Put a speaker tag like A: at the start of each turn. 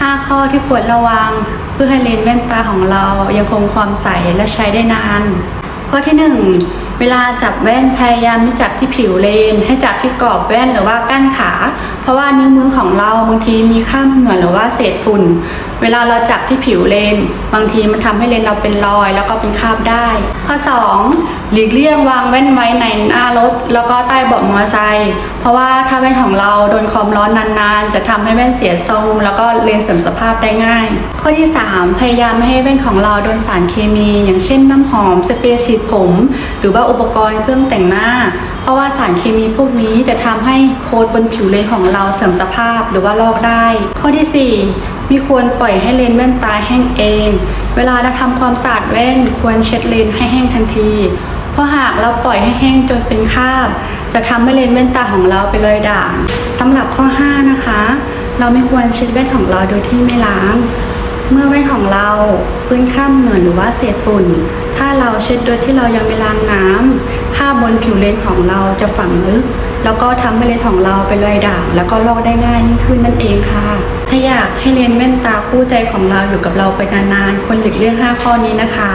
A: 5 ข้อที่ควรระวัง เพื่อให้เลนส์แว่นตาของเรายังคงความใสและใช้ได้นาน ข้อที่ 1 เวลาจับแว่นพยายามไม่จับที่ผิวเลน ให้จับที่กรอบแว่นหรือว่าก้านขา ราะว่านิ้วมือของเราบางทีมีข้ามเหงื่อหรือว่าเศษฝุ่น เวลาเราจับที่ผิวเลน บางทีมันทำให้เลนเราเป็นรอย แล้วก็เป็นคราบได้ ข้อ 2 หลีกเลี่ยงวางแว่นไว้ในหน้ารถ แล้วก็ใต้เบาะมอเตอร์ไซค์เพราะว่าถ้าแว่นของเราโดนความร้อนนานๆ จะทำให้แว่นเสียทรงแล้วก็เลนเสื่อมสภาพได้ง่าย ข้อที่ 3 พยายามไม่ให้แว่นของเราโดนสารเคมี อย่างเช่นน้ำหอมสเปรย์ฉีดผม หรือว่าอุปกรณ์เครื่องแต่งหน้า ราะว่าสารเคมีพวกนี้จะทำให้โค้ดบนผิวเลนของเราเสื่อมสภาพหรือว่าลอกได้ ข้อที่ 4 มีควรปล่อยให้เลนแว่นตาแห้งเอง เวลาเราทำความสะอาดแว่นควรเช็ดเลนให้แห้งทันที เพราะหากเราปล่อยให้แห้งจนเป็นคราบ จะทำให้เลนแว่นตาของเราเป็นรอยด่างสำหรับข้อ 5 นะคะ เราไม่ควรเช็ดแว่นของเราโดยที่ไม่ล้างเมื่อแว่นของเราเปื้อนข้ามเหงื่อหรือว่าเศษฝุ่น ถ้าเราเช็ดโดยที่เรายังไม่ล้างน้ำผ้า บนผิวเลนของเราจะฝังลึก แล้วก็ทำให้เลนของเราเป็นรอยด่างแล้วก็ลอกได้ง่ายยิ่งขึ้นนั่นเองค่ะ ถ้าอยากให้เลนแว่นตาคู่ใจของเราอยู่กับเราไปนานๆคนหลีกเลี่ยง5ข้อนี้นะคะ